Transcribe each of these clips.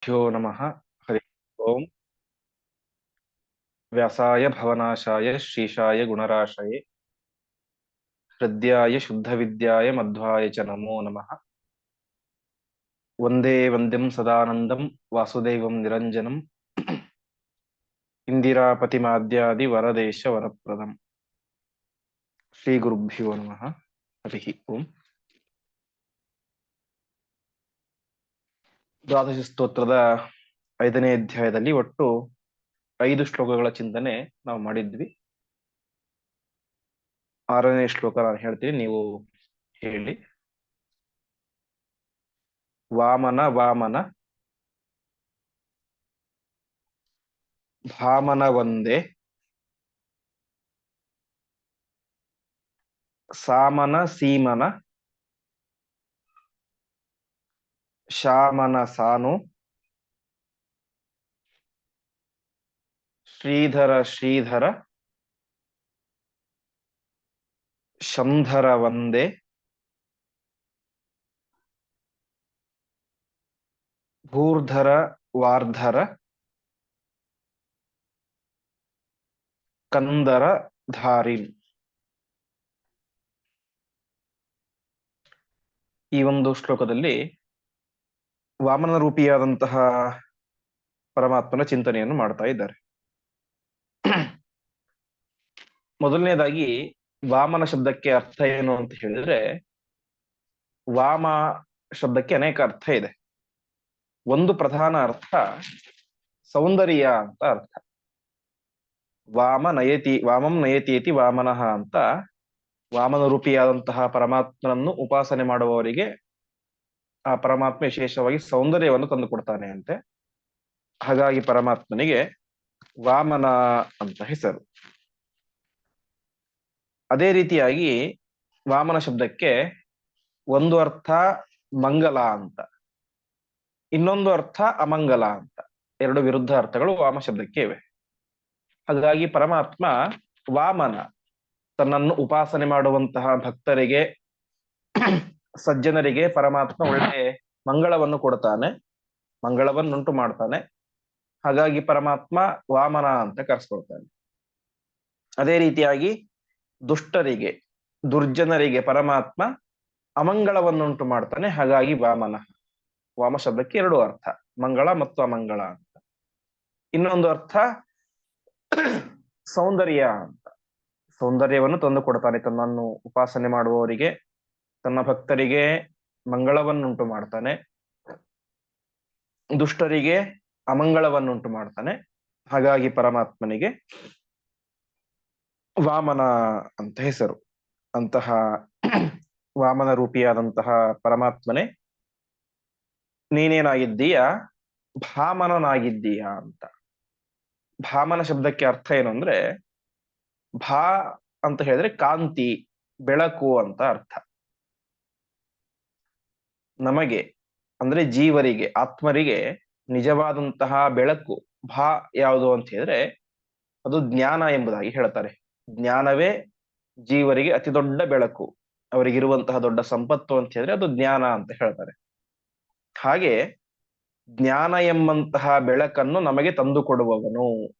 श्रीगुरुभ्यो नमः हरि ओम् व्यासाय भवनाशाय श्रीशाय गुणराशये हृद्याय शुद्धविद्याय मध्वाय च नमो नमः वन्दे वन्द्यं सदानन्दं वासुदेवं निरञ्जनम् इन्दिरापतिमाद्यादिवरदेशवरप्रदम् श्रीगुरुभ्यो नमः हरिः ओम् ದ್ವಾದಶ ಸ್ತೋತ್ರದ ಐದನೇ ಅಧ್ಯಾಯದಲ್ಲಿ ಒಟ್ಟು ಐದು ಶ್ಲೋಕಗಳ ಚಿಂತನೆ ನಾವು ಮಾಡಿದ್ವಿ. ಆರನೇ ಶ್ಲೋಕ ನಾನು ಹೇಳ್ತೀನಿ, ನೀವು ಹೇಳಿ. ವಾಮನ ವಾಮನ. ಭಾಮನ ಒಂದೇ. ಸಾಮನ, ಸೀಮನ. ಶಾಮನ ಸಾನು. ಶ್ರೀಧರ ಶ್ರೀಧರ. ಶಂಧರ ವಂದೇ. ಭೂರ್ಧರ ವಾರ್ಧರ. ಕಂದರ ಧಾರಿನ್ ಈ ಒಂದು ಶ್ಲೋಕದಲ್ಲಿ ವಾಮನ ರೂಪಿಯಾದಂತಹ ಪರಮಾತ್ಮನ ಚಿಂತನೆಯನ್ನು ಮಾಡ್ತಾ ಇದ್ದಾರೆ. ಮೊದಲನೇದಾಗಿ ವಾಮನ ಶಬ್ದಕ್ಕೆ ಅರ್ಥ ಏನು ಅಂತ ಹೇಳಿದ್ರೆ, ವಾಮ ಶಬ್ದಕ್ಕೆ ಅನೇಕ ಅರ್ಥ ಇದೆ. ಒಂದು ಪ್ರಧಾನ ಅರ್ಥ ಸೌಂದರ್ಯ ಅಂತ ಅರ್ಥ. ವಾಮ ನಯತಿ, ವಾಮಂ ನಯತಿಯತಿ ವಾಮನಃ ಅಂತ ವಾಮನ ರೂಪಿಯಾದಂತಹ ಪರಮಾತ್ಮನನ್ನು ಉಪಾಸನೆ ಮಾಡುವವರಿಗೆ ಆ ಪರಮಾತ್ಮ ವಿಶೇಷವಾಗಿ ಸೌಂದರ್ಯವನ್ನು ತಂದು ಕೊಡ್ತಾನೆ ಅಂತೆ. ಹಾಗಾಗಿ ಪರಮಾತ್ಮನಿಗೆ ವಾಮನ ಅಂತ ಹೆಸರು. ಅದೇ ರೀತಿಯಾಗಿ ವಾಮನ ಶಬ್ದಕ್ಕೆ ಒಂದು ಅರ್ಥ ಮಂಗಲ ಅಂತ. ಇನ್ನೊಂದು ಅರ್ಥ ಅಮಂಗಲ ಅಂತ. ಎರಡು ವಿರುದ್ಧ ಅರ್ಥಗಳು ವಾಮ ಶಬ್ದಕ್ಕೆ ಇವೆ. ಹಾಗಾಗಿ ಪರಮಾತ್ಮ ವಾಮನ ತನ್ನನ್ನು ಉಪಾಸನೆ ಮಾಡುವಂತಹ ಭಕ್ತರಿಗೆ ಸಜ್ಜನರಿಗೆ ಪರಮಾತ್ಮ ಒಳ್ಳೆ ಮಂಗಳವನ್ನು ಕೊಡ್ತಾನೆ. ಮಂಗಳವನ್ನುಂಟು ಮಾಡ್ತಾನೆ. ಹಾಗಾಗಿ ಪರಮಾತ್ಮ ವಾಮನ ಅಂತ ಕರೆಸ್ಕೊಳ್ತಾನೆ. ಅದೇ ರೀತಿಯಾಗಿ ದುಷ್ಟರಿಗೆ, ದುರ್ಜನರಿಗೆ ಪರಮಾತ್ಮ ಅಮಂಗಳವನ್ನುಂಟು ಮಾಡ್ತಾನೆ. ಹಾಗಾಗಿ ವಾಮನ. ವಾಮ ಶಬ್ದಕ್ಕೆ ಎರಡು ಅರ್ಥ. ಮಂಗಳ ಮತ್ತು ಅಮಂಗಳ ಅಂತ. ಇನ್ನೊಂದು ಅರ್ಥ ಸೌಂದರ್ಯ ಅಂತ. ಸೌಂದರ್ಯವನ್ನು ತಂದು ಕೊಡ್ತಾನೆ ತನ್ನನ್ನು ಉಪಾಸನೆ ಮಾಡುವವರಿಗೆ. ತನ್ನ ಭಕ್ತರಿಗೆ ಮಂಗಳವನ್ನುಂಟು ಮಾಡ್ತಾನೆ. ದುಷ್ಟರಿಗೆ ಅಮಂಗಳವನ್ನುಂಟು ಮಾಡ್ತಾನೆ. ಹಾಗಾಗಿ ಪರಮಾತ್ಮನಿಗೆ ವಾಮನ ಅಂತ ಹೆಸರು. ಅಂತಹ ವಾಮನ ರೂಪಿಯಾದಂತಹ ಪರಮಾತ್ಮನೇ, ನೀನೇನಾಗಿದ್ದೀಯ? ಭಾಮನನಾಗಿದ್ದೀಯ ಅಂತ. ಭಾಮನ ಶಬ್ದಕ್ಕೆ ಅರ್ಥ ಏನು ಅಂದ್ರೆ, ಭಾ ಅಂತ ಹೇಳಿದ್ರೆ ಕಾಂತಿ, ಬೆಳಕು ಅಂತ ಅರ್ಥ. ನಮಗೆ, ಅಂದ್ರೆ ಜೀವರಿಗೆ, ಆತ್ಮರಿಗೆ ನಿಜವಾದಂತಹ ಬೆಳಕು, ಭಾ ಯಾವುದು ಅಂತ ಹೇಳಿದ್ರೆ ಅದು ಜ್ಞಾನ ಎಂಬುದಾಗಿ ಹೇಳ್ತಾರೆ. ಜ್ಞಾನವೇ ಜೀವರಿಗೆ ಅತಿ ದೊಡ್ಡ ಬೆಳಕು. ಅವರಿಗಿರುವಂತಹ ದೊಡ್ಡ ಸಂಪತ್ತು ಅಂತ ಹೇಳಿದ್ರೆ ಅದು ಜ್ಞಾನ ಅಂತ ಹೇಳ್ತಾರೆ. ಹಾಗೆ ಜ್ಞಾನ ಎಂಬಂತಹ ಬೆಳಕನ್ನು ನಮಗೆ ತಂದುಕೊಡುವವನು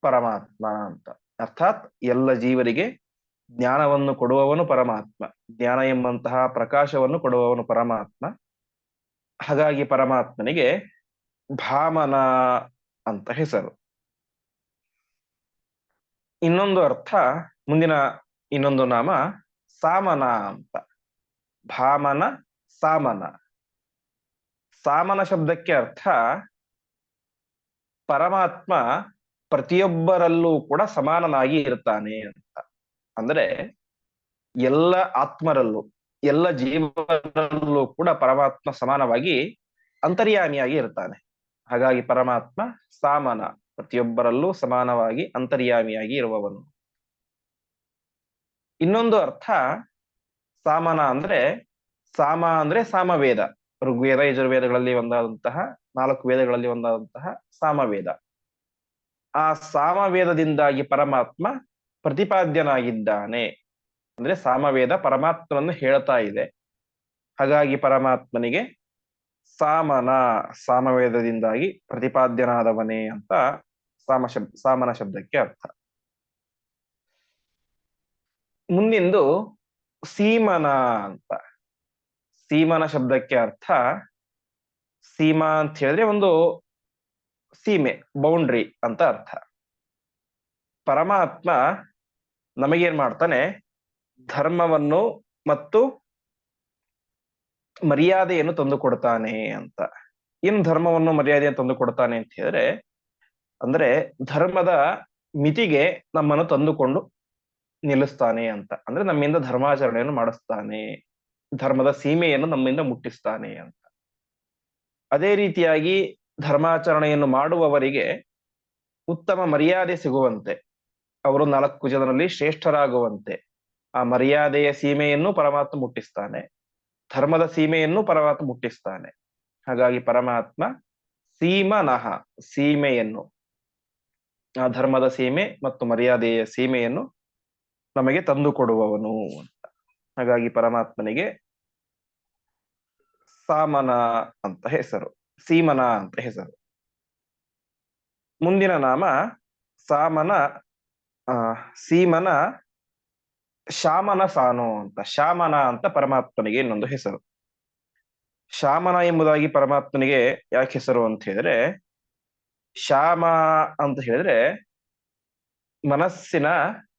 ಪರಮಾತ್ಮ ಅಂತ. ಅರ್ಥಾತ್ ಎಲ್ಲ ಜೀವರಿಗೆ ಜ್ಞಾನವನ್ನು ಕೊಡುವವನು ಪರಮಾತ್ಮ. ಜ್ಞಾನ ಎಂಬಂತಹ ಪ್ರಕಾಶವನ್ನು ಕೊಡುವವನು ಪರಮಾತ್ಮ. ಹಾಗಾಗಿ ಪರಮಾತ್ಮನಿಗೆ ಭಾಮನ ಅಂತ ಹೆಸರು. ಇನ್ನೊಂದು ಅರ್ಥ, ಮುಂದಿನ ಇನ್ನೊಂದು ನಾಮ ಸಾಮನ ಅಂತ. ಭಾಮನ, ಸಾಮನ. ಸಾಮನ ಶಬ್ದಕ್ಕೆ ಅರ್ಥ, ಪರಮಾತ್ಮ ಪ್ರತಿಯೊಬ್ಬರಲ್ಲೂ ಕೂಡ ಸಮಾನನಾಗಿ ಇರ್ತಾನೆ ಅಂತ. ಅಂದ್ರೆ ಎಲ್ಲ ಆತ್ಮರಲ್ಲೂ, ಎಲ್ಲ ಜೀವರಲ್ಲೂ ಕೂಡ ಪರಮಾತ್ಮ ಸಮಾನವಾಗಿ ಅಂತರ್ಯಾಮಿಯಾಗಿ ಇರ್ತಾನೆ. ಹಾಗಾಗಿ ಪರಮಾತ್ಮ ಸಾಮನ, ಪ್ರತಿಯೊಬ್ಬರಲ್ಲೂ ಸಮಾನವಾಗಿ ಅಂತರ್ಯಾಮಿಯಾಗಿ ಇರುವವನು. ಇನ್ನೊಂದು ಅರ್ಥ, ಸಾಮನ ಅಂದ್ರೆ ಸಾಮ ಅಂದ್ರೆ ಸಾಮವೇದ. ಋಗ್ವೇದ, ಯಜುರ್ವೇದಗಳಲ್ಲಿ ಒಂದಾದಂತಹ, ನಾಲ್ಕು ವೇದಗಳಲ್ಲಿ ಒಂದಾದಂತಹ ಸಾಮವೇದ. ಆ ಸಾಮವೇದದಿಂದಾಗಿ ಪರಮಾತ್ಮ ಪ್ರತಿಪಾದ್ಯನಾಗಿದ್ದಾನೆ. ಅಂದ್ರೆ ಸಾಮವೇದ ಪರಮಾತ್ಮನನ್ನು ಹೇಳ್ತಾ ಇದೆ. ಹಾಗಾಗಿ ಪರಮಾತ್ಮನಿಗೆ ಸಾಮನ, ಸಾಮವೇದದಿಂದಾಗಿ ಪ್ರತಿಪಾದ್ಯನಾದವನೇ ಅಂತ ಸಾಮ ಶಬ್ದ ಸಾಮನ ಶಬ್ದಕ್ಕೆ ಅರ್ಥ. ಮುಂದಿಂದು ಸೀಮನ ಅಂತ. ಸೀಮನ ಶಬ್ದಕ್ಕೆ ಅರ್ಥ ಸೀಮಾ ಅಂತ ಹೇಳಿದ್ರೆ ಒಂದು ಸೀಮೆ ಬೌಂಡ್ರಿ ಅಂತ ಅರ್ಥ. ಪರಮಾತ್ಮ ನಮಗೇನ್ ಮಾಡ್ತಾನೆ? ಧರ್ಮವನ್ನು ಮತ್ತು ಮರ್ಯಾದೆಯನ್ನು ತಂದು ಕೊಡ್ತಾನೆ ಅಂತ. ಏನು ಧರ್ಮವನ್ನು ಮರ್ಯಾದೆಯನ್ನು ತಂದು ಕೊಡ್ತಾನೆ ಅಂತ ಹೇಳಿದ್ರೆ, ಅಂದ್ರೆ ಧರ್ಮದ ಮಿತಿಗೆ ನಮ್ಮನ್ನು ತಂದುಕೊಂಡು ನಿಲ್ಲಿಸ್ತಾನೆ ಅಂತ. ಅಂದ್ರೆ ನಮ್ಮಿಂದ ಧರ್ಮಾಚರಣೆಯನ್ನು ಮಾಡಿಸ್ತಾನೆ. ಧರ್ಮದ ಸೀಮೆಯನ್ನು ನಮ್ಮಿಂದ ಮುಟ್ಟಿಸ್ತಾನೆ ಅಂತ. ಅದೇ ರೀತಿಯಾಗಿ ಧರ್ಮಾಚರಣೆಯನ್ನು ಮಾಡುವವರಿಗೆ ಉತ್ತಮ ಮರ್ಯಾದೆ ಸಿಗುವಂತೆ. ಅವರು ನಾಲ್ಕು ಜನರಲ್ಲಿ ಶ್ರೇಷ್ಠರಾಗುವಂತೆ ಆ ಮರ್ಯಾದೆಯ ಸೀಮೆಯನ್ನು ಪರಮಾತ್ಮ ಮುಟ್ಟಿಸ್ತಾನೆ. ಧರ್ಮದ ಸೀಮೆಯನ್ನು ಪರಮಾತ್ಮ ಮುಟ್ಟಿಸ್ತಾನೆ. ಹಾಗಾಗಿ ಪರಮಾತ್ಮ ಸೀಮನಃ, ಸೀಮೆಯನ್ನು. ಆ ಧರ್ಮದ ಸೀಮೆ ಮತ್ತು ಮರ್ಯಾದೆಯ ಸೀಮೆಯನ್ನು ನಮಗೆ ತಂದು ಕೊಡುವವನು ಅಂತ. ಹಾಗಾಗಿ ಪರಮಾತ್ಮನಿಗೆ ಸಾಮನ ಅಂತ ಹೆಸರು, ಸೀಮನ ಅಂತ ಹೆಸರು. ಮುಂದಿನ ನಾಮ ಸಾಮನ ಸೀಮನ ಶಾಮನ ಸಾನು ಅಂತ, ಶಾಮನ ಅಂತ ಪರಮಾತ್ಮನಿಗೆ ಇನ್ನೊಂದು ಹೆಸರು. ಶಾಮನ ಎಂಬುದಾಗಿ ಪರಮಾತ್ಮನಿಗೆ ಯಾಕೆ ಹೆಸರು ಅಂತ ಹೇಳಿದ್ರೆ, ಶಾಮ ಅಂತ ಹೇಳಿದ್ರೆ ಮನಸ್ಸಿನ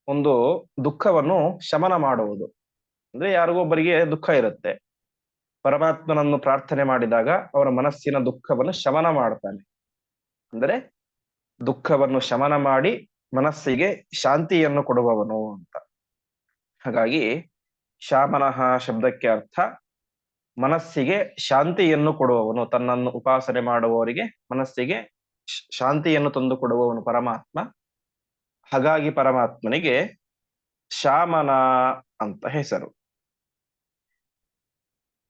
ಒಂದು ದುಃಖವನ್ನು ಶಮನ ಮಾಡುವುದು. ಅಂದ್ರೆ ಯಾರಿಗೊಬ್ಬರಿಗೆ ದುಃಖ ಇರುತ್ತೆ. ಪರಮಾತ್ಮನನ್ನು ಪ್ರಾರ್ಥನೆ ಮಾಡಿದಾಗ ಅವರ ಮನಸ್ಸಿನ ದುಃಖವನ್ನು ಶಮನ ಮಾಡ್ತಾನೆ. ಅಂದರೆ ದುಃಖವನ್ನು ಶಮನ ಮಾಡಿ ಮನಸ್ಸಿಗೆ ಶಾಂತಿಯನ್ನು ಕೊಡುವವನು ಅಂತ. ಹಾಗಾಗಿ ಶಾಮನಃ ಶಬ್ದಕ್ಕೆ ಅರ್ಥ ಮನಸ್ಸಿಗೆ ಶಾಂತಿಯನ್ನು ಕೊಡುವವನು, ತನ್ನನ್ನು ಉಪಾಸನೆ ಮಾಡುವವರಿಗೆ ಮನಸ್ಸಿಗೆ ಶಾಂತಿಯನ್ನು ತಂದು ಕೊಡುವವನು ಪರಮಾತ್ಮ. ಹಾಗಾಗಿ ಪರಮಾತ್ಮನಿಗೆ ಶಾಮನ ಅಂತ ಹೆಸರು.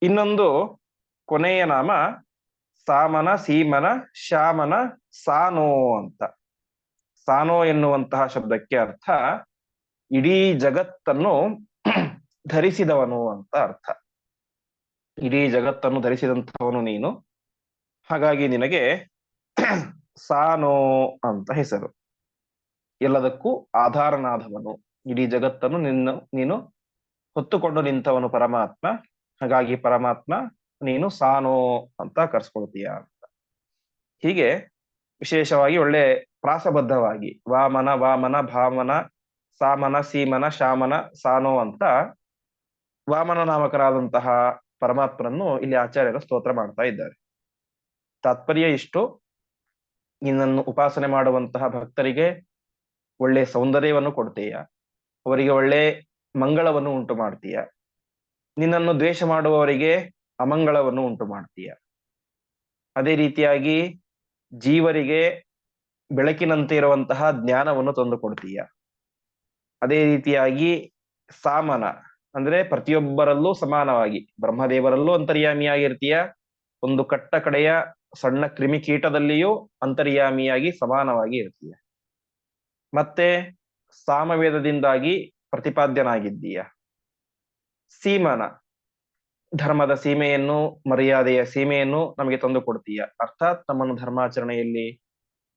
ಇನ್ನೊಂದು ಕೊನೆಯ ನಾಮ ಸಾಮನ, ಸೀಮನ, ಶಾಮನ, ಸಾನೋ ಅಂತ. ಸಾನೋ ಎನ್ನುವಂತಹ ಶಬ್ದಕ್ಕೆ ಅರ್ಥ ಇಡೀ ಜಗತ್ತನ್ನು ಧರಿಸಿದವನು ಅಂತ ಅರ್ಥ. ಇಡೀ ಜಗತ್ತನ್ನು ಧರಿಸಿದಂಥವನು ನೀನು. ಹಾಗಾಗಿ ನಿನಗೆ ಸಾನೋ ಅಂತ ಹೆಸರು. ಎಲ್ಲದಕ್ಕೂ ಆಧಾರನಾದವನು. ಇಡೀ ಜಗತ್ತನ್ನು ನಿನ್ನ, ನೀನು ಹೊತ್ತುಕೊಂಡು ನಿಂತವನು ಪರಮಾತ್ಮ. ಹಾಗಾಗಿ ಪರಮಾತ್ಮ ನೀನು ಸಾನೋ ಅಂತ ಕರ್ಸ್ಕೊಳ್ತೀಯ ಅಂತ. ಹೀಗೆ ವಿಶೇಷವಾಗಿ ಒಳ್ಳೆ ಪ್ರಾಸಬದ್ಧವಾಗಿ. ವಾಮನ ವಾಮನ ಭಾಮನ ಸಾಮನ, ಸೀಮನ, ಶಾಮನ, ಸಾನೋ ಅಂತ ವಾಮನ ನಾಮಕರಾದಂತಹ ಪರಮಾತ್ಮನನ್ನು ಇಲ್ಲಿ ಆಚಾರ್ಯರು ಸ್ತೋತ್ರ ಮಾಡ್ತಾ ಇದ್ದಾರೆ. ತಾತ್ಪರ್ಯ ಇಷ್ಟು. ನಿನ್ನನ್ನು ಉಪಾಸನೆ ಮಾಡುವಂತಹ ಭಕ್ತರಿಗೆ ಒಳ್ಳೆ ಸೌಂದರ್ಯವನ್ನು ಕೊಡ್ತೀಯ. ಅವರಿಗೆ ಒಳ್ಳೆ ಮಂಗಳವನ್ನು ಉಂಟು ಮಾಡ್ತೀಯ. ನಿನ್ನನ್ನು ದ್ವೇಷ ಮಾಡುವವರಿಗೆ ಅಮಂಗಳವನ್ನು ಉಂಟು ಮಾಡ್ತೀಯ. ಅದೇ ರೀತಿಯಾಗಿ ಜೀವರಿಗೆ ಬೆಳಕಿನಂತೆ ಇರುವಂತಹ ಜ್ಞಾನವನ್ನು ತಂದು ಕೊಡ್ತೀಯ ಅದೇ ರೀತಿಯಾಗಿ ಸಾಮನ, ಅಂದ್ರೆ ಪ್ರತಿಯೊಬ್ಬರಲ್ಲೂ ಸಮಾನವಾಗಿ. ಬ್ರಹ್ಮದೇವರಲ್ಲೂ ಅಂತರ್ಯಾಮಿಯಾಗಿರ್ತೀಯ, ಒಂದು ಕಟ್ಟ ಕಡೆಯ ಸಣ್ಣ ಕ್ರಿಮಿಕೀಟದಲ್ಲಿಯೂ ಅಂತರ್ಯಾಮಿಯಾಗಿ ಸಮಾನವಾಗಿ ಇರ್ತೀಯ. ಮತ್ತೆ ಸಾಮವೇದದಿಂದಾಗಿ ಪ್ರತಿಪಾದ್ಯನಾಗಿದ್ದೀಯ. ಸೀಮನ, ಧರ್ಮದ ಸೀಮೆಯನ್ನು, ಮರ್ಯಾದೆಯ ಸೀಮೆಯನ್ನು ನಮಗೆ ತಂದು ಕೊಡ್ತೀಯ ಅರ್ಥಾತ್ ನಮ್ಮನ್ನು ಧರ್ಮಾಚರಣೆಯಲ್ಲಿ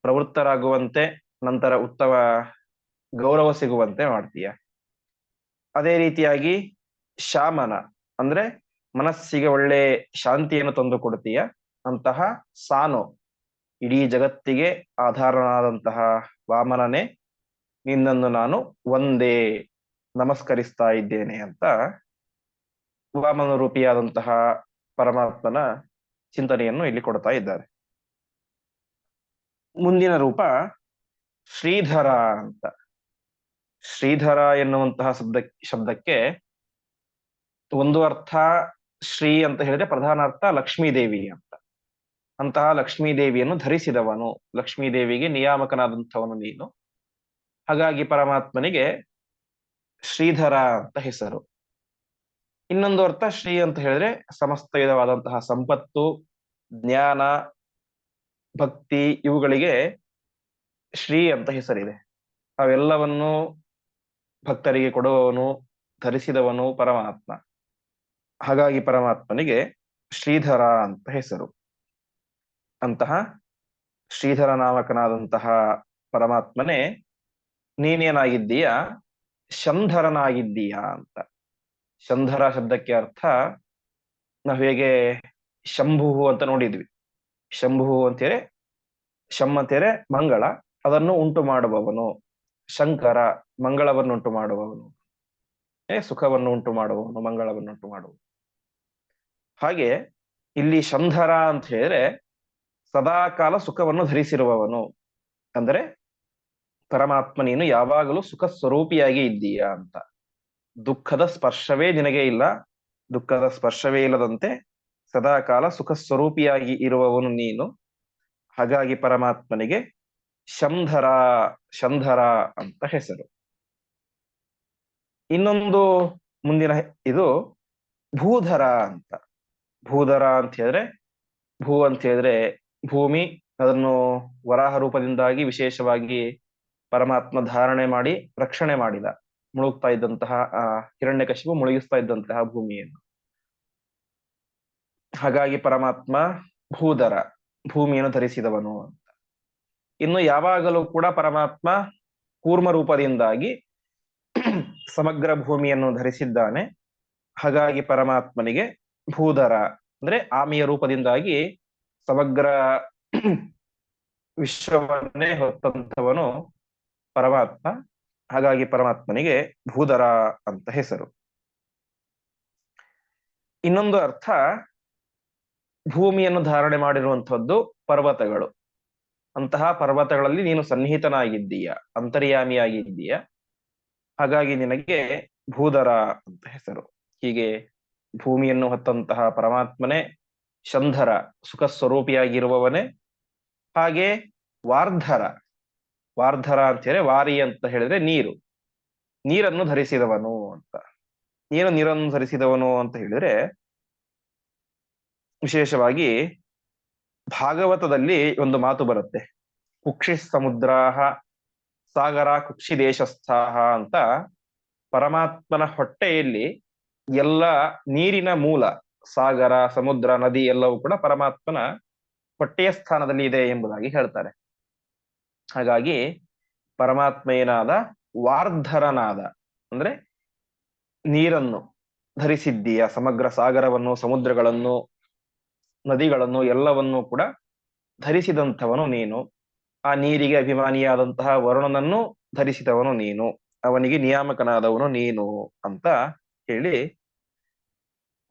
ಪ್ರವೃತ್ತರಾಗುವಂತೆ, ನಂತರ ಉತ್ತಮ ಗೌರವ ಸಿಗುವಂತೆ ಮಾಡ್ತೀಯ. ಅದೇ ರೀತಿಯಾಗಿ ಶಾಮನ, ಅಂದ್ರೆ ಮನಸ್ಸಿಗೆ ಒಳ್ಳೆ ಶಾಂತಿಯನ್ನು ತಂದು ಕೊಡ್ತೀಯ. ಅಂತಹ ಸಾನು, ಇಡೀ ಜಗತ್ತಿಗೆ ಆಧಾರನಾದಂತಹ ವಾಮನನೇ, ನಿನ್ನನ್ನು ನಾನು ಒಂದೇ ನಮಸ್ಕರಿಸ್ತಾ ಇದ್ದೇನೆ ಅಂತ ವಾಮನ ರೂಪಿಯಾದಂತಹ ಪರಮಾತ್ಮನ ಚಿಂತನೆಯನ್ನು ಇಲ್ಲಿ ಕೊಡ್ತಾ ಇದ್ದಾರೆ. ಮುಂದಿನ ರೂಪ ಶ್ರೀಧರ ಅಂತ. ಶ್ರೀಧರ ಎನ್ನುವಂತಹ ಶಬ್ದ, ಶಬ್ದಕ್ಕೆ ಒಂದು ಅರ್ಥ ಶ್ರೀ ಅಂತ ಹೇಳಿದ್ರೆ ಪ್ರಧಾನ ಅರ್ಥ ಲಕ್ಷ್ಮೀದೇವಿ ಅಂತ. ಅಂತಹ ಲಕ್ಷ್ಮೀದೇವಿಯನ್ನು ಧರಿಸಿದವನು. ಲಕ್ಷ್ಮೀದೇವಿಗೆ ನಿಯಾಮಕನಾದಂಥವನು ನೀನು. ಹಾಗಾಗಿ ಪರಮಾತ್ಮನಿಗೆ ಶ್ರೀಧರ ಅಂತ ಹೆಸರು. ಇನ್ನೊಂದು ಅರ್ಥ ಶ್ರೀ ಅಂತ ಹೇಳಿದ್ರೆ ಸಮಸ್ತ ವಿಧವಾದಂತಹ ಸಂಪತ್ತು, ಜ್ಞಾನ ಭಕ್ತಿ ಇವುಗಳಿಗೆ ಶ್ರೀ ಅಂತ ಹೆಸರಿದೆ. ಅವೆಲ್ಲವನ್ನು ಭಕ್ತರಿಗೆ ಕೊಡುವವನು, ಧರಿಸಿದವನು ಪರಮಾತ್ಮ. ಹಾಗಾಗಿ ಪರಮಾತ್ಮನಿಗೆ ಶ್ರೀಧರ ಅಂತ ಹೆಸರು. ಅಂತಹ ಶ್ರೀಧರ ನಾಮಕನಾದಂತಹ ಪರಮಾತ್ಮನೇ ನೀನೇನಾಗಿದ್ದೀಯ? ಶಂಧರನಾಗಿದ್ದೀಯಾ ಅಂತ. ಶಂಧರ ಶಬ್ದಕ್ಕೆ ಅರ್ಥ ನಾವು ಹೇಗೆ ಶಂಭು ಅಂತ ನೋಡಿದ್ವಿ. ಶಂಭು ಅಂತೇಳಿ ಶಮ್ ಅಂತೇಳಿ ಮಂಗಳ. ಅದನ್ನು ಉಂಟು ಮಾಡುವವನು. ಶಂಕರ, ಮಂಗಳವನ್ನು ಉಂಟು ಮಾಡುವವನು. ಏ, ಸುಖವನ್ನು ಉಂಟು ಮಾಡುವವನು, ಮಂಗಳವನ್ನು ಉಂಟು ಮಾಡುವ ಹಾಗೆ ಇಲ್ಲಿ ಶಂಧರ ಅಂತ ಹೇಳಿದ್ರೆ ಸದಾಕಾಲ ಸುಖವನ್ನು ಧರಿಸಿರುವವನು. ಅಂದರೆ ಪರಮಾತ್ಮ ನೀನು ಯಾವಾಗಲೂ ಸುಖ ಸ್ವರೂಪಿಯಾಗಿ ಇದ್ದೀಯಾ ಅಂತ. ದುಃಖದ ಸ್ಪರ್ಶವೇ ನಿನಗೆ ಇಲ್ಲ. ದುಃಖದ ಸ್ಪರ್ಶವೇ ಇಲ್ಲದಂತೆ ಸದಾಕಾಲ ಸುಖ ಸ್ವರೂಪಿಯಾಗಿ ಇರುವವನು ನೀನು. ಹಾಗಾಗಿ ಪರಮಾತ್ಮನಿಗೆ ಶಂಧರ ಶಂಧರ ಅಂತ ಹೆಸರು. ಇನ್ನೊಂದು ಮುಂದಿನ ಇದು ಭೂಧರ ಅಂತ. ಭೂಧರ ಅಂತ ಹೇಳಿದ್ರೆ, ಭೂ ಅಂತ ಹೇಳಿದ್ರೆ ಭೂಮಿ, ಅದನ್ನು ವರಾಹ ರೂಪದಿಂದಾಗಿ ವಿಶೇಷವಾಗಿ ಪರಮಾತ್ಮ ಧಾರಣೆ ಮಾಡಿ, ರಕ್ಷಣೆ ಮಾಡಿದ, ಮುಳುಗ್ತಾ ಇದ್ದಂತಹ, ಆ, ಹಿರಣ್ಯಕಶಿಪು ಮುಳುಗಿಸ್ತಾ ಇದ್ದಂತಹ ಭೂಮಿಯನ್ನು. ಹಾಗಾಗಿ ಪರಮಾತ್ಮ ಭೂಧರ, ಭೂಮಿಯನ್ನು ಧರಿಸಿದವನು ಅಂತ. ಇನ್ನು ಯಾವಾಗಲೂ ಕೂಡ ಪರಮಾತ್ಮ ಕೂರ್ಮ ರೂಪದಿಂದಾಗಿ ಸಮಗ್ರ ಭೂಮಿಯನ್ನು ಧರಿಸಿದ್ದಾನೆ. ಹಾಗಾಗಿ ಪರಮಾತ್ಮನಿಗೆ ಭೂಧರ ಅಂದ್ರೆ ಆಮೆಯ ರೂಪದಿಂದಾಗಿ ಸಮಗ್ರ ವಿಶ್ವವನ್ನೇ ಹೊತ್ತಂತವನು ಪರಮಾತ್ಮ. ಹಾಗಾಗಿ ಪರಮಾತ್ಮನಿಗೆ ಭೂಧರ ಅಂತ ಹೆಸರು. ಇನ್ನೊಂದು ಅರ್ಥ ಭೂಮಿಯನ್ನು ಧಾರಣೆ ಮಾಡಿರುವಂಥದ್ದು ಪರ್ವತಗಳು. ಅಂತಹ ಪರ್ವತಗಳಲ್ಲಿ ನೀನು ಸನ್ನಿಹಿತನಾಗಿದ್ದೀಯ, ಅಂತರ್ಯಾಮಿಯಾಗಿದ್ದೀಯ. ಹಾಗಾಗಿ ನಿನಗೆ ಭೂಧರ ಅಂತ ಹೆಸರು. ಹೀಗೆ ಭೂಮಿಯನ್ನು ಹೊತ್ತಂತಹ ಪರಮಾತ್ಮನೇ ಶಂಧರ ಸುಖ ಸ್ವರೂಪಿಯಾಗಿರುವವನೇ ಹಾಗೆ ವಾರ್ಧರ ವಾರ್ಧರ ಅಂತ ಹೇಳಿ ವಾರಿ ಅಂತ ಹೇಳಿದ್ರೆ ನೀರು. ನೀರನ್ನು ಧರಿಸಿದವನು ಅಂತ. ನೀರು ನೀರನ್ನು ಧರಿಸಿದವನು ಅಂತ ಹೇಳಿದ್ರೆ ವಿಶೇಷವಾಗಿ ಭಾಗವತದಲ್ಲಿ ಒಂದು ಮಾತು ಬರುತ್ತೆ. ಕುಕ್ಷಿ ಸಮುದ್ರಾಹ ಸಾಗರ ಕುಕ್ಷಿ ದೇಶಸ್ಥಾಹ ಅಂತ ಪರಮಾತ್ಮನ ಹೊಟ್ಟೆಯಲ್ಲಿ ಎಲ್ಲ ನೀರಿನ ಮೂಲ, ಸಾಗರ, ಸಮುದ್ರ, ನದಿ ಎಲ್ಲವೂ ಕೂಡ ಪರಮಾತ್ಮನ ಹೊಟ್ಟೆಯ ಸ್ಥಾನದಲ್ಲಿ ಇದೆ ಎಂಬುದಾಗಿ ಹೇಳ್ತಾರೆ. ಹಾಗಾಗಿ ಪರಮಾತ್ಮ ಏನಾದ ವಾರ್ಧರನಾದ, ಅಂದ್ರೆ ನೀರನ್ನು ಧರಿಸಿದ್ದೀಯ, ಸಮಗ್ರ ಸಾಗರವನ್ನು, ಸಮುದ್ರಗಳನ್ನು ನದಿಗಳನ್ನು ಎಲ್ಲವನ್ನೂ ಕೂಡ ಧರಿಸಿದಂಥವನು ನೀನು. ಆ ನೀರಿಗೆ ಅಭಿಮಾನಿಯಾದಂತಹ ವರುಣನನ್ನು ಧರಿಸಿದವನು ನೀನು. ಅವನಿಗೆ ನಿಯಾಮಕನಾದವನು ನೀನು ಅಂತ ಹೇಳಿ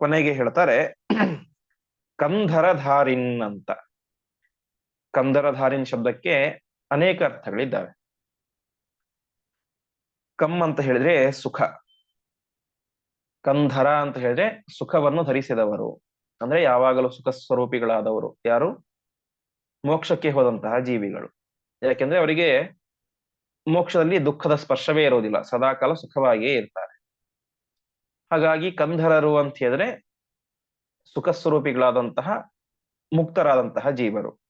ಕೊನೆಗೆ ಹೇಳ್ತಾರೆ, ಕಂಧರಧಾರಿನ್ ಅಂತ. ಕಂದರಧಾರಿನ್ ಶಬ್ದಕ್ಕೆ ಅನೇಕ ಅರ್ಥಗಳಿದ್ದಾವೆ. ಕಮ್ ಅಂತ ಹೇಳಿದ್ರೆ ಸುಖ. ಕಂಧರ ಅಂತ ಹೇಳಿದ್ರೆ ಸುಖವನ್ನು ಧರಿಸಿದವರು. ಅಂದ್ರೆ ಯಾವಾಗಲೂ ಸುಖ ಸ್ವರೂಪಿಗಳಾದವರು. ಯಾರು? ಮೋಕ್ಷಕ್ಕೆ ಹೋದಂತಹ ಜೀವಿಗಳು. ಯಾಕೆಂದ್ರೆ ಅವರಿಗೆ ಮೋಕ್ಷದಲ್ಲಿ ದುಃಖದ ಸ್ಪರ್ಶವೇ ಇರೋದಿಲ್ಲ. ಸದಾಕಾಲ ಸುಖವಾಗಿಯೇ ಇರ್ತಾರೆ. ಹಾಗಾಗಿ ಕಂಧರರು ಅಂತ ಹೇಳಿದ್ರೆ ಸುಖ ಸ್ವರೂಪಿಗಳಾದಂತಹ, ಮುಕ್ತರಾದಂತಹ ಜೀವರು.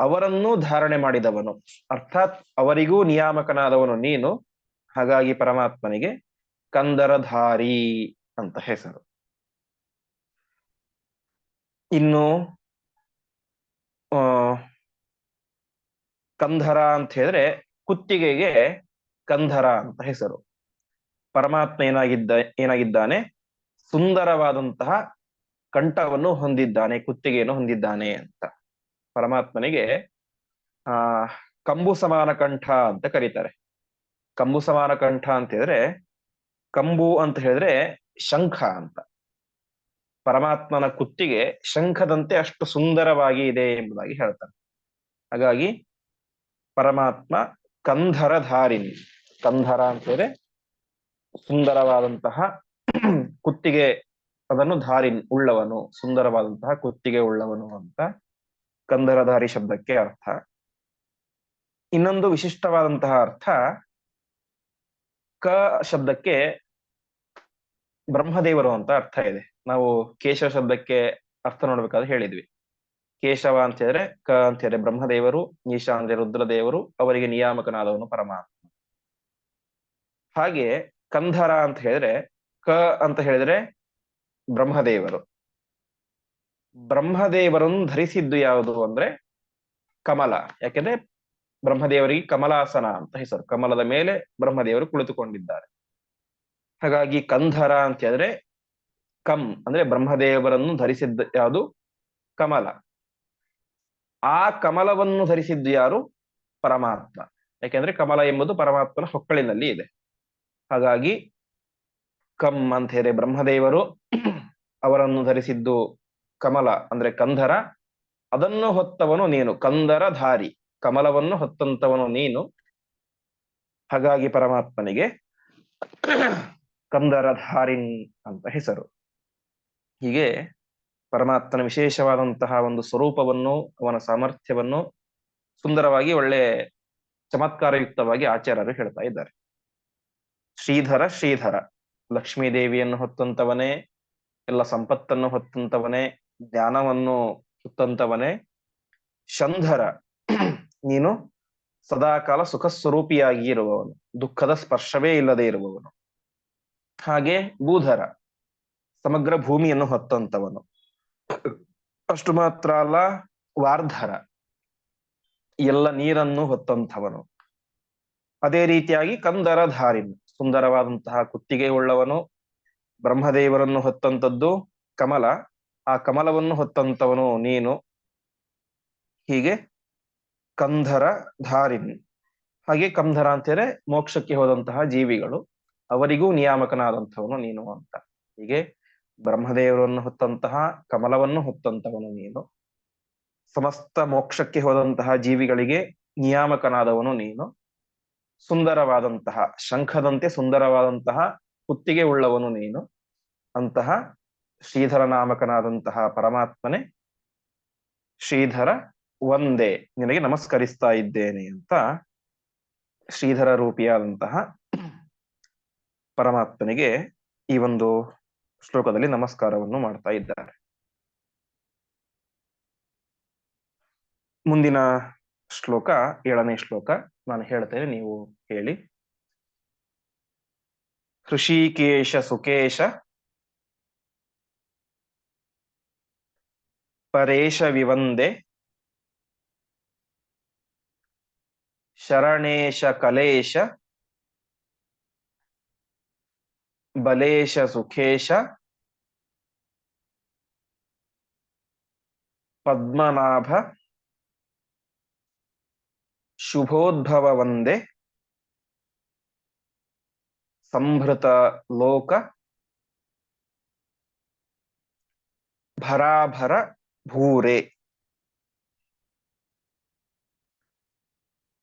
ಅವರನ್ನು ಧಾರಣೆ ಮಾಡಿದವನು. ಅರ್ಥಾತ್ ಅವರಿಗೂ ನಿಯಾಮಕನಾದವನು ನೀನು. ಹಾಗಾಗಿ ಪರಮಾತ್ಮನಿಗೆ ಕಂದರಧಾರಿ ಅಂತ ಹೆಸರು. ಇನ್ನು ಕಂಧರ ಅಂತ ಹೇಳಿದ್ರೆ ಕುತ್ತಿಗೆಗೆ ಕಂಧರ ಅಂತ ಹೆಸರು. ಪರಮಾತ್ಮ ಏನಾಗಿದ್ದ, ಏನಾಗಿದ್ದಾನೆ? ಸುಂದರವಾದಂತಹ ಕಂಠವನ್ನು ಹೊಂದಿದ್ದಾನೆ, ಕುತ್ತಿಗೆಯನ್ನು ಹೊಂದಿದ್ದಾನೆ ಅಂತ. ಪರಮಾತ್ಮನಿಗೆ, ಆ, ಕಂಬು ಸಮಾನ ಕಂಠ ಅಂತ ಕರೀತಾರೆ. ಕಂಬು ಸಮಾನ ಕಂಠ ಅಂತ ಹೇಳಿದ್ರೆ, ಕಂಬು ಅಂತ ಹೇಳಿದ್ರೆ ಶಂಖ ಅಂತ. ಪರಮಾತ್ಮನ ಕುತ್ತಿಗೆ ಶಂಖದಂತೆ ಅಷ್ಟು ಸುಂದರವಾಗಿ ಇದೆ ಎಂಬುದಾಗಿ ಹೇಳ್ತಾರೆ. ಹಾಗಾಗಿ ಪರಮಾತ್ಮ ಕಂಧರಧಾರಿಣಿ. ಕಂಧರ ಅಂತೇಳಿ ಸುಂದರವಾದಂತಹ ಕುತ್ತಿಗೆ ಅದನ್ನು ಧಾರಿನ್ ಉಳ್ಳವನು, ಸುಂದರವಾದಂತಹ ಕುತ್ತಿಗೆ ಉಳ್ಳವನು ಅಂತ ಕಂಧರಧಾರಿ ಶಬ್ದಕ್ಕೆ ಅರ್ಥ. ಇನ್ನೊಂದು ವಿಶಿಷ್ಟವಾದಂತಹ ಅರ್ಥ ಕ ಶಬ್ದಕ್ಕೆ ಬ್ರಹ್ಮದೇವರು ಅಂತ ಅರ್ಥ ಇದೆ. ನಾವು ಕೇಶವ ಶಬ್ದಕ್ಕೆ ಅರ್ಥ ನೋಡ್ಬೇಕಾದ್ರೆ ಹೇಳಿದ್ವಿ. ಕೇಶವ ಅಂತ ಹೇಳಿದ್ರೆ ಕ ಅಂತ ಹೇಳಿದ್ರೆ ಬ್ರಹ್ಮದೇವರು, ಈಶಾ ಅಂದ್ರೆ ರುದ್ರದೇವರು, ಅವರಿಗೆ ನಿಯಾಮಕನಾದವನು ಪರಮಾತ್ಮ. ಹಾಗೆ ಕಂಧರ ಅಂತ ಹೇಳಿದ್ರೆ ಕ ಅಂತ ಹೇಳಿದ್ರೆ ಬ್ರಹ್ಮದೇವರು. ಬ್ರಹ್ಮದೇವರನ್ನು ಧರಿಸಿದ್ದು ಯಾವುದು ಅಂದ್ರೆ ಕಮಲ. ಯಾಕೆಂದ್ರೆ ಬ್ರಹ್ಮದೇವರಿಗೆ ಕಮಲಾಸನ ಅಂತ ಹೆಸರು. ಕಮಲದ ಮೇಲೆ ಬ್ರಹ್ಮದೇವರು ಕುಳಿತುಕೊಂಡಿದ್ದಾರೆ. ಹಾಗಾಗಿ ಕಂಧರ ಅಂತ ಹೇಳಿದ್ರೆ ಕಂ ಅಂದ್ರೆ ಬ್ರಹ್ಮದೇವರನ್ನು ಧರಿಸಿದ್ದ ಯಾವುದು? ಕಮಲ. ಆ ಕಮಲವನ್ನು ಧರಿಸಿದ್ದು ಯಾರು? ಪರಮಾತ್ಮ. ಯಾಕೆಂದ್ರೆ ಕಮಲ ಎಂಬುದು ಪರಮಾತ್ಮನ ಹೊಕ್ಕಳಿನಲ್ಲಿ ಇದೆ. ಹಾಗಾಗಿ ಕಂ ಅಂತ ಹೇಳಿ ಬ್ರಹ್ಮದೇವರು ಅವರನ್ನು ಧರಿಸಿದ್ದು ಕಮಲ ಅಂದ್ರೆ ಕಂಧರ. ಅದನ್ನು ಹೊತ್ತವನು ನೀನು, ಕಂದರ ಧಾರಿ. ಕಮಲವನ್ನು ಹೊತ್ತಂತವನು ನೀನು. ಹಾಗಾಗಿ ಪರಮಾತ್ಮನಿಗೆ ಕಂದರ ಧಾರಿನ್ ಅಂತ ಹೆಸರು. ಹೀಗೆ ಪರಮಾತ್ಮನ ವಿಶೇಷವಾದಂತಹ ಒಂದು ಸ್ವರೂಪವನ್ನು, ಅವನ ಸಾಮರ್ಥ್ಯವನ್ನು ಸುಂದರವಾಗಿ ಒಳ್ಳೆ ಚಮತ್ಕಾರಯುಕ್ತವಾಗಿ ಆಚಾರ್ಯರು ಹೇಳ್ತಾ ಇದ್ದಾರೆ. ಶ್ರೀಧರ ಶ್ರೀಧರ ಲಕ್ಷ್ಮೀ ದೇವಿಯನ್ನು ಹೊತ್ತಂತವನೇ, ಎಲ್ಲ ಸಂಪತ್ತನ್ನು ಹೊತ್ತಂತವನೇ, ಜ್ಞಾನವನ್ನು ಹೊತ್ತಂತವನೇ, ಶಂಧರ, ನೀನು ಸದಾಕಾಲ ಸುಖ ಸ್ವರೂಪಿಯಾಗಿ ಇರುವವನು, ದುಃಖದ ಸ್ಪರ್ಶವೇ ಇಲ್ಲದೆ ಇರುವವನು. ಹಾಗೆ ಭೂಧರ, ಸಮಗ್ರ ಭೂಮಿಯನ್ನು ಹೊತ್ತಂತವನು. ಅಷ್ಟು ಮಾತ್ರ ಅಲ್ಲ, ವಾರ್ಧರ, ಎಲ್ಲ ನೀರನ್ನು ಹೊತ್ತಂಥವನು ಅದೇ ರೀತಿಯಾಗಿ ಕಂದರ ಧಾರಿನ್ ಸುಂದರವಾದಂತಹ ಕುತ್ತಿಗೆ ಉಳ್ಳವನು, ಬ್ರಹ್ಮದೇವರನ್ನು ಹೊತ್ತಂತದ್ದು ಕಮಲ, ಆ ಕಮಲವನ್ನು ಹೊತ್ತಂತವನು ನೀನು. ಹೀಗೆ ಕಂಧರ ಧಾರಿನ್ ಹಾಗೆ ಕಂಧರ ಅಂತೇಳಿ ಮೋಕ್ಷಕ್ಕೆ ಹೋದಂತಹ ಜೀವಿಗಳು. ಅವರಿಗೂ ನಿಯಾಮಕನಾದಂಥವನು ನೀನು ಅಂತ. ಹೀಗೆ ಬ್ರಹ್ಮದೇವರನ್ನು ಹೊತ್ತಂತಹ ಕಮಲವನ್ನು ಹೊತ್ತಂತವನು ನೀನು. ಸಮಸ್ತ ಮೋಕ್ಷಕ್ಕೆ ಹೋದಂತಹ ಜೀವಿಗಳಿಗೆ ನಿಯಾಮಕನಾದವನು ನೀನು. ಸುಂದರವಾದಂತಹ, ಶಂಖದಂತೆ ಸುಂದರವಾದಂತಹ ಕುತ್ತಿಗೆ ಉಳ್ಳವನು ನೀನು. ಅಂತಹ ಶ್ರೀಧರ ನಾಮಕನಾದಂತಹ ಪರಮಾತ್ಮನೇ ಶ್ರೀಧರ ಒಂದೇ. ನಿನಗೆ ನಮಸ್ಕರಿಸ್ತಾ ಇದ್ದೇನೆ ಅಂತ ಶ್ರೀಧರ ರೂಪಿಯಾದಂತಹ ಪರಮಾತ್ಮನಿಗೆ ಈ ಒಂದು ಶ್ಲೋಕದಲ್ಲಿ ನಮಸ್ಕಾರವನ್ನು ಮಾಡ್ತಾ ಇದ್ದಾರೆ. ಮುಂದಿನ ಶ್ಲೋಕ, ಏಳನೇ ಶ್ಲೋಕ ನಾನು ಹೇಳ್ತೇನೆ, ನೀವು ಹೇಳಿ. ಹೃಷಿಕೇಶ ಸುಕೇಶ ಪರೇಶ ವಿವಂದೆ ಶರಣೇಶ ಕಲೇಶ ಬಲೇಶ ಸುಖೇಶ ಪದ್ಮನಾಭ ಶುಭೋದ್ಭವ ವಂದೇ ಸಂಭೃತ ಲೋಕ ಭರಾಭರ ಭೂರೆ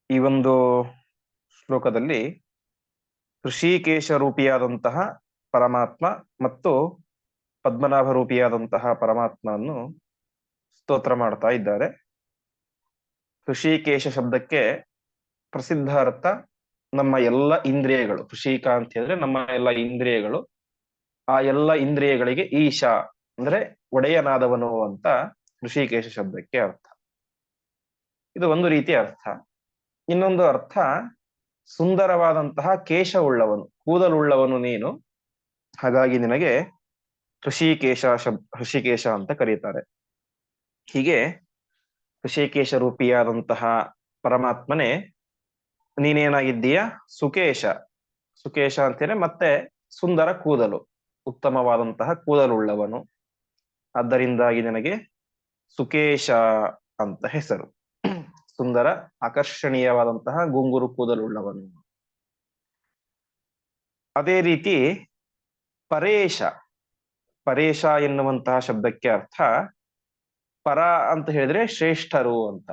ಈ ಒಂದು ಶ್ಲೋಕದಲ್ಲಿ ಋಷಿಕೇಶ ರೂಪಿಯಾದಂತಹ ಪರಮಾತ್ಮ ಮತ್ತು ಪದ್ಮನಾಭ ರೂಪಿಯಾದಂತಹ ಪರಮಾತ್ಮನನ್ನು ಸ್ತೋತ್ರ ಮಾಡ್ತಾ ಇದ್ದಾರೆ. ಋಷಿಕೇಶ ಶಬ್ದಕ್ಕೆ ಪ್ರಸಿದ್ಧ ಅರ್ಥ ನಮ್ಮ ಎಲ್ಲ ಇಂದ್ರಿಯಗಳು. ಋಷಿಕ ಅಂತ ಹೇಳಿದ್ರೆ ನಮ್ಮ ಎಲ್ಲ ಇಂದ್ರಿಯಗಳು. ಆ ಎಲ್ಲ ಇಂದ್ರಿಯಗಳಿಗೆ ಈಶಾ ಅಂದ್ರೆ ಒಡೆಯನಾದವನು ಅಂತ ಋಷಿಕೇಶ ಶಬ್ದಕ್ಕೆ ಅರ್ಥ. ಇದು ಒಂದು ರೀತಿಯ ಅರ್ಥ. ಇನ್ನೊಂದು ಅರ್ಥ ಸುಂದರವಾದಂತಹ ಕೇಶವುಳ್ಳವನು, ಕೂದಲುಳ್ಳವನು ನೀನು. ಹಾಗಾಗಿ ನಿನಗೆ ಋಷಿಕೇಶ ಶಬ್, ಋಷಿಕೇಶ ಅಂತ ಕರೀತಾರೆ. ಹೀಗೆ ಋಷಿಕೇಶ ರೂಪಿಯಾದಂತಹ ಪರಮಾತ್ಮನೇ ನೀನೇನಾಗಿದ್ದೀಯ? ಸುಕೇಶ. ಸುಕೇಶ ಅಂತೇನೆ ಮತ್ತೆ ಸುಂದರ ಕೂದಲು, ಉತ್ತಮವಾದಂತಹ ಕೂದಲುಳ್ಳವನು. ಆದ್ದರಿಂದಾಗಿ ನನಗೆ ಸುಕೇಶ ಅಂತ ಹೆಸರು. ಸುಂದರ, ಆಕರ್ಷಣೀಯವಾದಂತಹ ಗುಂಗುರು ಕೂದಲುಳ್ಳವನು ಅದೇ ರೀತಿ ಪರೇಶ ಪರೇಶ ಎನ್ನುವಂತಹ ಶಬ್ದಕ್ಕೆ ಅರ್ಥ ಪರ ಅಂತ ಹೇಳಿದ್ರೆ ಶ್ರೇಷ್ಠರು ಅಂತ.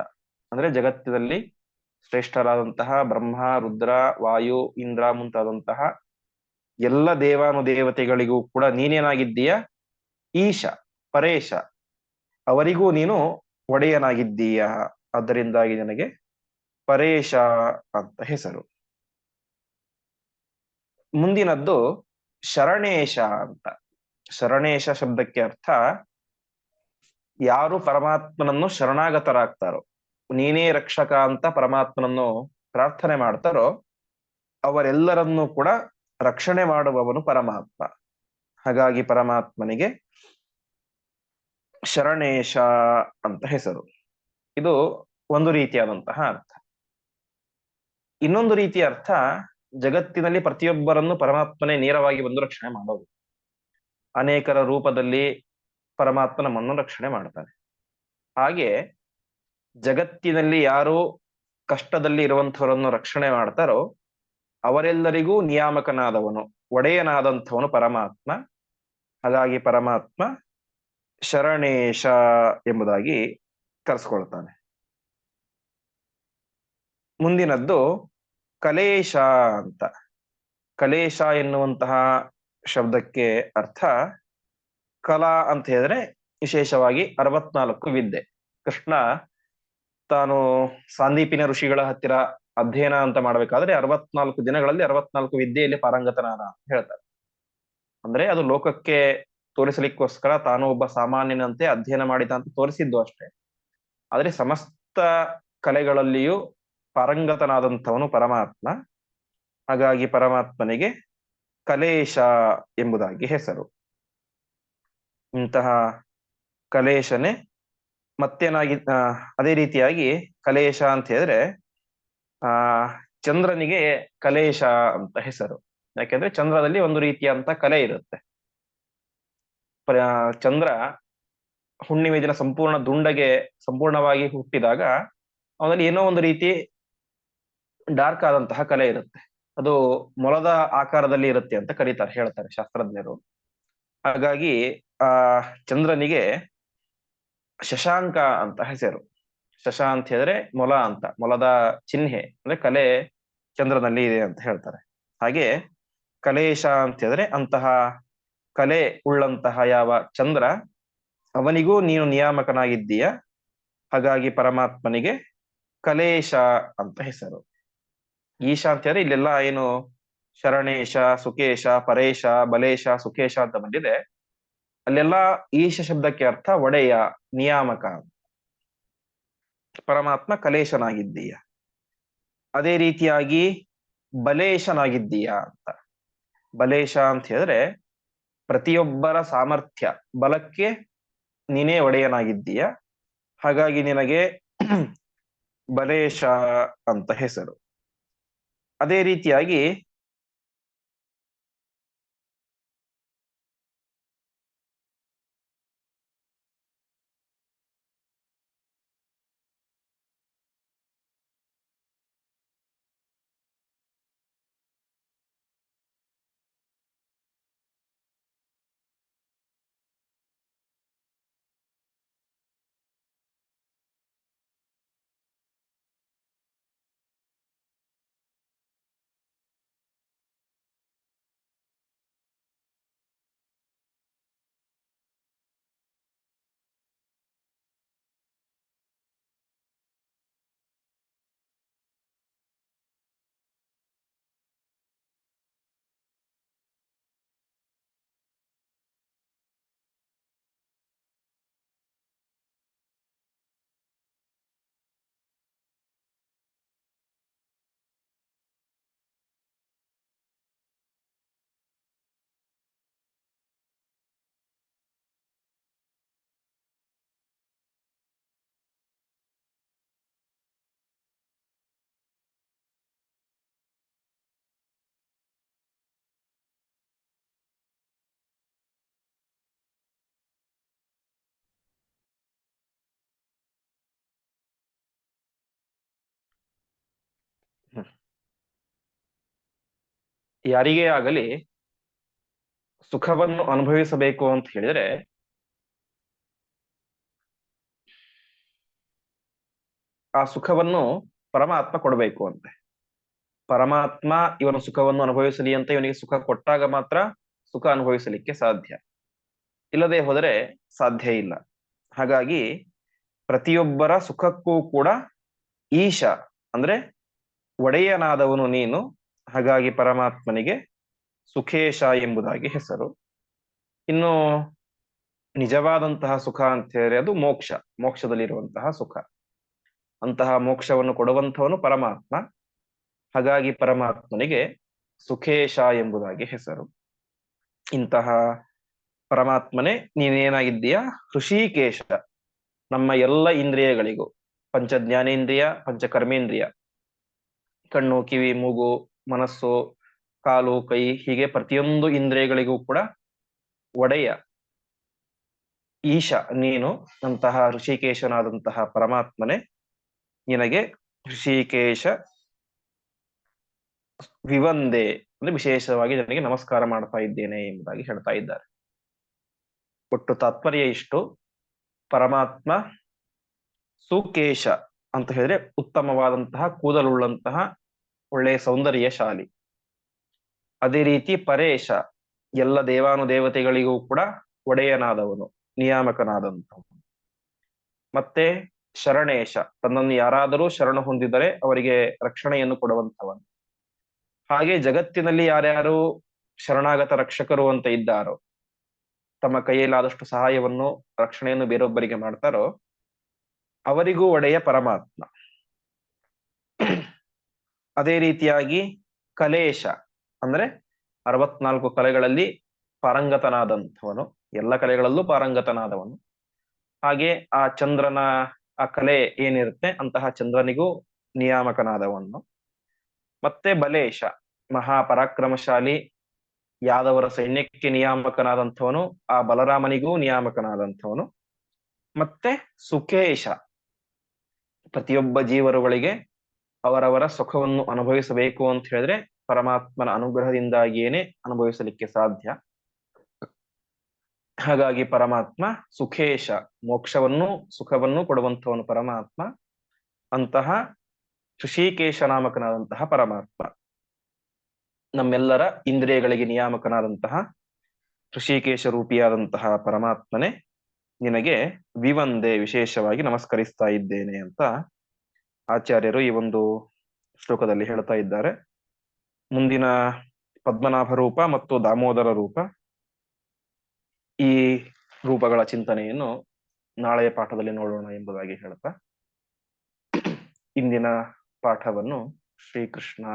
ಅಂದ್ರೆ ಜಗತ್ತಿನಲ್ಲಿ ಶ್ರೇಷ್ಠರಾದಂತಹ ಬ್ರಹ್ಮ, ರುದ್ರ, ವಾಯು, ಇಂದ್ರ ಮುಂತಾದಂತಹ ಎಲ್ಲ ದೇವಾನುದೇವತೆಗಳಿಗೂ ಕೂಡ ನೀನೇನಾಗಿದ್ದೀಯ? ಈಶ, ಪರೇಶ. ಅವರಿಗೂ ನೀನು ಒಡೆಯನಾಗಿದ್ದೀಯ. ಅದರಿಂದಾಗಿ ನನಗೆ ಪರೇಶ ಅಂತ ಹೆಸರು. ಮುಂದಿನದ್ದು ಶರಣೇಶ ಅಂತ. ಶರಣೇಶ ಶಬ್ದಕ್ಕೆ ಅರ್ಥ ಯಾರು ಪರಮಾತ್ಮನನ್ನು ಶರಣಾಗತರಾಗ್ತಾರೋ, ನೀನೇ ರಕ್ಷಕ ಅಂತ ಪರಮಾತ್ಮನನ್ನು ಪ್ರಾರ್ಥನೆ ಮಾಡ್ತಾರೋ, ಅವರೆಲ್ಲರನ್ನೂ ಕೂಡ ರಕ್ಷಣೆ ಮಾಡುವವನು ಪರಮಾತ್ಮ. ಹಾಗಾಗಿ ಪರಮಾತ್ಮನಿಗೆ ಶರಣೇಶ ಅಂತ ಹೆಸರು. ಇದು ಒಂದು ರೀತಿಯಾದಂತಹ ಅರ್ಥ. ಇನ್ನೊಂದು ರೀತಿಯ ಅರ್ಥ, ಜಗತ್ತಿನಲ್ಲಿ ಪ್ರತಿಯೊಬ್ಬರನ್ನು ಪರಮಾತ್ಮನೇ ನೇರವಾಗಿ ಬಂದು ರಕ್ಷಣೆ ಮಾಡೋದು. ಅನೇಕರ ರೂಪದಲ್ಲಿ ಪರಮಾತ್ಮ ನಮ್ಮನ್ನು ರಕ್ಷಣೆ ಮಾಡ್ತಾನೆ ಹಾಗೆ ಜಗತ್ತಿನಲ್ಲಿ ಯಾರು ಕಷ್ಟದಲ್ಲಿ ಇರುವಂಥವರನ್ನು ರಕ್ಷಣೆ ಮಾಡ್ತಾರೋ, ಅವರೆಲ್ಲರಿಗೂ ನಿಯಾಮಕನಾದವನು, ಒಡೆಯನಾದಂಥವನು ಪರಮಾತ್ಮ. ಹಾಗಾಗಿ ಪರಮಾತ್ಮ ಶರಣೇಶ ಎಂಬುದಾಗಿ ಕರೆಸ್ಕೊಳ್ತಾನೆ. ಮುಂದಿನದ್ದು ಕಲೇಶ ಅಂತ. ಕಲೇಶ ಎನ್ನುವಂತಹ ಶಬ್ದಕ್ಕೆ ಅರ್ಥ ಕಲಾ ಅಂತ ಹೇಳಿದ್ರೆ ವಿಶೇಷವಾಗಿ ಅರವತ್ನಾಲ್ಕು ವಿದ್ಯೆ. ಕೃಷ್ಣ ತಾನು ಸಾಂದೀಪಿನ ಋಷಿಗಳ ಹತ್ತಿರ ಅಧ್ಯಯನ ಅಂತ ಮಾಡ್ಬೇಕಾದ್ರೆ ಅರವತ್ನಾಲ್ಕು ದಿನಗಳಲ್ಲಿ ಅರವತ್ನಾಲ್ಕು ವಿದ್ಯೆಯಲ್ಲಿ ಪಾರಂಗತನಾದ ಅಂತ ಹೇಳ್ತಾರೆ. ಅಂದ್ರೆ ಅದು ಲೋಕಕ್ಕೆ ತೋರಿಸಲಿಕ್ಕೋಸ್ಕರ ತಾನು ಒಬ್ಬ ಸಾಮಾನ್ಯನಂತೆ ಅಧ್ಯಯನ ಮಾಡಿದ ಅಂತ ತೋರಿಸಿದ್ದು ಅಷ್ಟೇ. ಆದ್ರೆ ಸಮಸ್ತ ಕಲೆಗಳಲ್ಲಿಯೂ ಪಾರಂಗತನಾದಂಥವನು ಪರಮಾತ್ಮ. ಹಾಗಾಗಿ ಪರಮಾತ್ಮನಿಗೆ ಕಲೇಶ ಎಂಬುದಾಗಿ ಹೆಸರು. ಇಂತಹ ಕಲೇಶನೇ ಮತ್ತೇನಾಗಿ ಅದೇ ರೀತಿಯಾಗಿ ಕಲೇಶ ಅಂತ ಹೇಳಿದ್ರೆ, ಆ, ಚಂದ್ರನಿಗೆ ಕಲೇಶ ಅಂತ ಹೆಸರು. ಯಾಕೆಂದ್ರೆ ಚಂದ್ರದಲ್ಲಿ ಒಂದು ರೀತಿಯಂತ ಕಲೆ ಇರುತ್ತೆ. ಚಂದ್ರ ಹುಣ್ಣಿಮೆ ದಿನ ಸಂಪೂರ್ಣ ದುಂಡಗೆ ಸಂಪೂರ್ಣವಾಗಿ ಹುಟ್ಟಿದಾಗ, ಅವನಲ್ಲಿ ಏನೋ ಒಂದು ರೀತಿ ಡಾರ್ಕ್ ಆದಂತಹ ಕಲೆ ಇರುತ್ತೆ. ಅದು ಮೊಲದ ಆಕಾರದಲ್ಲಿ ಇರುತ್ತೆ ಅಂತ ಕರೀತಾರೆ, ಹೇಳ್ತಾರೆ ಶಾಸ್ತ್ರಜ್ಞರು. ಹಾಗಾಗಿ, ಆ, ಚಂದ್ರನಿಗೆ ಶಶಾಂಕ ಅಂತ ಹೆಸರು. ಶಶ ಅಂತ ಹೇಳಿದ್ರೆ ಮೊಲ ಅಂತ, ಮೊಲದ ಚಿಹ್ನೆ, ಅಂದ್ರೆ ಕಲೆ ಚಂದ್ರನಲ್ಲಿ ಇದೆ ಅಂತ ಹೇಳ್ತಾರೆ. ಹಾಗೆ ಕಲೇಶ ಅಂತ ಹೇಳಿದ್ರೆ ಅಂತಹ ಕಲೆ ಉಳ್ಳಂತಹ ಯಾವ ಚಂದ್ರ, ಅವನಿಗೂ ನೀನು ನಿಯಾಮಕನಾಗಿದ್ದೀಯ, ಹಾಗಾಗಿ ಪರಮಾತ್ಮನಿಗೆ ಕಲೇಶ ಅಂತ ಹೆಸರು. ಈಶ ಅಂತ ಹೇಳಿದ್ರೆ ಇಲ್ಲೆಲ್ಲ ಏನು ಶರಣೇಶ, ಸುಕೇಶ, ಪರೇಶ, ಬಲೇಶ, ಸುಕೇಶ ಅಂತ ಬಂದಿದೆ. ಅಲ್ಲೆಲ್ಲ ಈಶ ಶಬ್ದಕ್ಕೆ ಅರ್ಥ ಒಡೆಯ, ನಿಯಾಮಕ. ಪರಮಾತ್ಮ ಕಲೇಶನಾಗಿದ್ದೀಯ. ಅದೇ ರೀತಿಯಾಗಿ ಬಲೇಶನಾಗಿದ್ದೀಯ ಅಂತ. ಬಲೇಶ ಅಂತ ಹೇಳಿದ್ರೆ ಪ್ರತಿಯೊಬ್ಬರ ಸಾಮರ್ಥ್ಯ, ಬಲಕ್ಕೆ ನೀನೇ ಒಡೆಯನಾಗಿದ್ದೀಯ. ಹಾಗಾಗಿ ನಿನಗೆ ಬಲೇಶ ಅಂತ ಹೆಸರು. ಅದೇ ರೀತಿಯಾಗಿ ಯಾರಿಗೇ ಆಗಲಿ ಸುಖವನ್ನು ಅನುಭವಿಸಬೇಕು ಅಂತ ಹೇಳಿದ್ರೆ ಆ ಸುಖವನ್ನು ಪರಮಾತ್ಮ ಕೊಡಬೇಕು ಅಂತೆ. ಪರಮಾತ್ಮ ಇವನ ಸುಖವನ್ನು ಅನುಭವಿಸಲಿ ಅಂತ ಇವನಿಗೆ ಸುಖ ಕೊಟ್ಟಾಗ ಮಾತ್ರ ಸುಖ ಅನುಭವಿಸಲಿಕ್ಕೆ ಸಾಧ್ಯ. ಇಲ್ಲದೆ ಹೋದರೆ ಸಾಧ್ಯ ಇಲ್ಲ. ಹಾಗಾಗಿ ಪ್ರತಿಯೊಬ್ಬರ ಸುಖಕ್ಕೂ ಕೂಡ ಈಶ ಅಂದ್ರೆ ಒಡೆಯನಾದವನು ನೀನು ಹಾಗಾಗಿ ಪರಮಾತ್ಮನಿಗೆ ಸುಖೇಶ ಎಂಬುದಾಗಿ ಹೆಸರು. ಇನ್ನು ನಿಜವಾದಂತಹ ಸುಖ ಅಂತ ಹೇಳಿದ್ರೆ ಅದು ಮೋಕ್ಷ, ಮೋಕ್ಷದಲ್ಲಿರುವಂತಹ ಸುಖ. ಅಂತಹ ಮೋಕ್ಷವನ್ನು ಕೊಡುವಂಥವನು ಪರಮಾತ್ಮ. ಹಾಗಾಗಿ ಪರಮಾತ್ಮನಿಗೆ ಸುಖೇಶ ಎಂಬುದಾಗಿ ಹೆಸರು. ಇಂತಹ ಪರಮಾತ್ಮನೇ ನೀನೇನಾಗಿದ್ದೀಯಾ? ಹೃಷಿಕೇಶ. ನಮ್ಮ ಎಲ್ಲ ಇಂದ್ರಿಯಗಳಿಗೂ ಪಂಚ ಜ್ಞಾನೇಂದ್ರಿಯ ಪಂಚಕರ್ಮೇಂದ್ರಿಯ. ಕಣ್ಣು, ಕಿವಿ, ಮೂಗು ಮನಸ್ಸು, ಕಾಲು, ಕೈ ಹೀಗೆ ಪ್ರತಿಯೊಂದು ಇಂದ್ರಿಯಗಳಿಗೂ ಕೂಡ ಒಡೆಯ ಈಶ, ನೀನು ಅಂತಹ ಋಷಿಕೇಶನಾದಂತಹ ಪರಮಾತ್ಮನೆ, ನಿನಗೆ ಋಷಿಕೇಶ ವಿವಂದೆ ಅಂದ್ರೆ ವಿಶೇಷವಾಗಿ ನನಗೆ ನಮಸ್ಕಾರ ಮಾಡ್ತಾ ಇದ್ದೇನೆ ಎಂಬುದಾಗಿ ಹೇಳ್ತಾ ಇದ್ದಾರೆ. ಒಟ್ಟು ತಾತ್ಪರ್ಯ ಇಷ್ಟು. ಪರಮಾತ್ಮ ಸುಕೇಶ ಅಂತ ಹೇಳಿದ್ರೆ ಉತ್ತಮವಾದಂತಹ ಕೂದಲುಳ್ಳಂತಹ ಒಳ್ಳೆಯ ಸೌಂದರ್ಯಶಾಲಿ ಅದೇ ರೀತಿ ಪರೇಶ, ಎಲ್ಲ ದೇವಾನುದೇವತೆಗಳಿಗೂ ಕೂಡ ಒಡೆಯನಾದವನು, ನಿಯಾಮಕನಾದಂಥವನು. ಮತ್ತೆ ಶರಣೇಶ, ತನ್ನನ್ನು ಯಾರಾದರೂ ಶರಣ ಹೊಂದಿದರೆ ಅವರಿಗೆ ರಕ್ಷಣೆಯನ್ನು ಕೊಡುವಂಥವನು. ಹಾಗೆ ಜಗತ್ತಿನಲ್ಲಿ ಯಾರ್ಯಾರು ಶರಣಾಗತ ರಕ್ಷಕರು ಅಂತ ಇದ್ದಾರೋ, ತಮ್ಮ ಕೈಯಲ್ಲಾದಷ್ಟು ಸಹಾಯವನ್ನು, ರಕ್ಷಣೆಯನ್ನು ಬೇರೊಬ್ಬರಿಗೆ ಮಾಡ್ತಾರೋ, ಅವರಿಗೂ ಒಡೆಯ ಪರಮಾತ್ಮ. ಅದೇ ರೀತಿಯಾಗಿ ಕಲೇಶ ಅಂದ್ರೆ ಅರವತ್ನಾಲ್ಕು ಕಲೆಗಳಲ್ಲಿ ಪಾರಂಗತನಾದಂಥವನು. ಎಲ್ಲ ಕಲೆಗಳಲ್ಲೂ ಪಾರಂಗತನಾದವನು. ಹಾಗೆ ಆ ಚಂದ್ರನ, ಆ ಕಲೆ ಏನಿರುತ್ತೆ ಅಂತಹ ಚಂದ್ರನಿಗೂ ನಿಯಾಮಕನಾದವನು. ಮತ್ತೆ ಬಲೇಶ, ಮಹಾಪರಾಕ್ರಮಶಾಲಿ ಯಾದವರ ಸೈನ್ಯಕ್ಕೆ ನಿಯಾಮಕನಾದಂಥವನು, ಆ ಬಲರಾಮನಿಗೂ ನಿಯಾಮಕನಾದಂಥವನು. ಮತ್ತೆ ಸುಖೇಶ ಪ್ರತಿಯೊಬ್ಬ ಜೀವರುಗಳಿಗೆ ಅವರವರ ಸುಖವನ್ನು ಅನುಭವಿಸಬೇಕು ಅಂತ ಹೇಳಿದ್ರೆ ಪರಮಾತ್ಮನ ಅನುಗ್ರಹದಿಂದಾಗಿಯೇನೆ ಅನುಭವಿಸಲಿಕ್ಕೆ ಸಾಧ್ಯ. ಹಾಗಾಗಿ ಪರಮಾತ್ಮ ಸುಖೇಶ, ಮೋಕ್ಷವನ್ನು ಸುಖವನ್ನು ಕೊಡುವಂಥವನು ಪರಮಾತ್ಮ. ಅಂತಹ ಶುಶೀಕೇಶ ನಾಮಕನಾದಂತಹ ಪರಮಾತ್ಮ. ನಮ್ಮೆಲ್ಲರ ಇಂದ್ರಿಯಗಳಿಗೆ ನಿಯಾಮಕನಾದಂತಹ ಋಷಿಕೇಶ ರೂಪಿಯಾದಂತಹ ಪರಮಾತ್ಮನೇ ನಿನಗೆ ವಿವಂದೆ ವಿಶೇಷವಾಗಿ ನಮಸ್ಕರಿಸ್ತಾ ಇದ್ದೇನೆ ಅಂತ ಆಚಾರ್ಯರು ಈ ಒಂದು ಶ್ಲೋಕದಲ್ಲಿ ಹೇಳ್ತಾ ಇದ್ದಾರೆ. ಮುಂದಿನ ಪದ್ಮನಾಭ ರೂಪ ಮತ್ತು ದಾಮೋದರ ರೂಪ ಈ ರೂಪಗಳ ಚಿಂತನೆಯನ್ನು ನಾಳೆಯ ಪಾಠದಲ್ಲಿ ನೋಡೋಣ ಎಂಬುದಾಗಿ ಹೇಳ್ತಾ ಇಂದಿನ ಪಾಠವನ್ನು ಶ್ರೀಕೃಷ್ಣ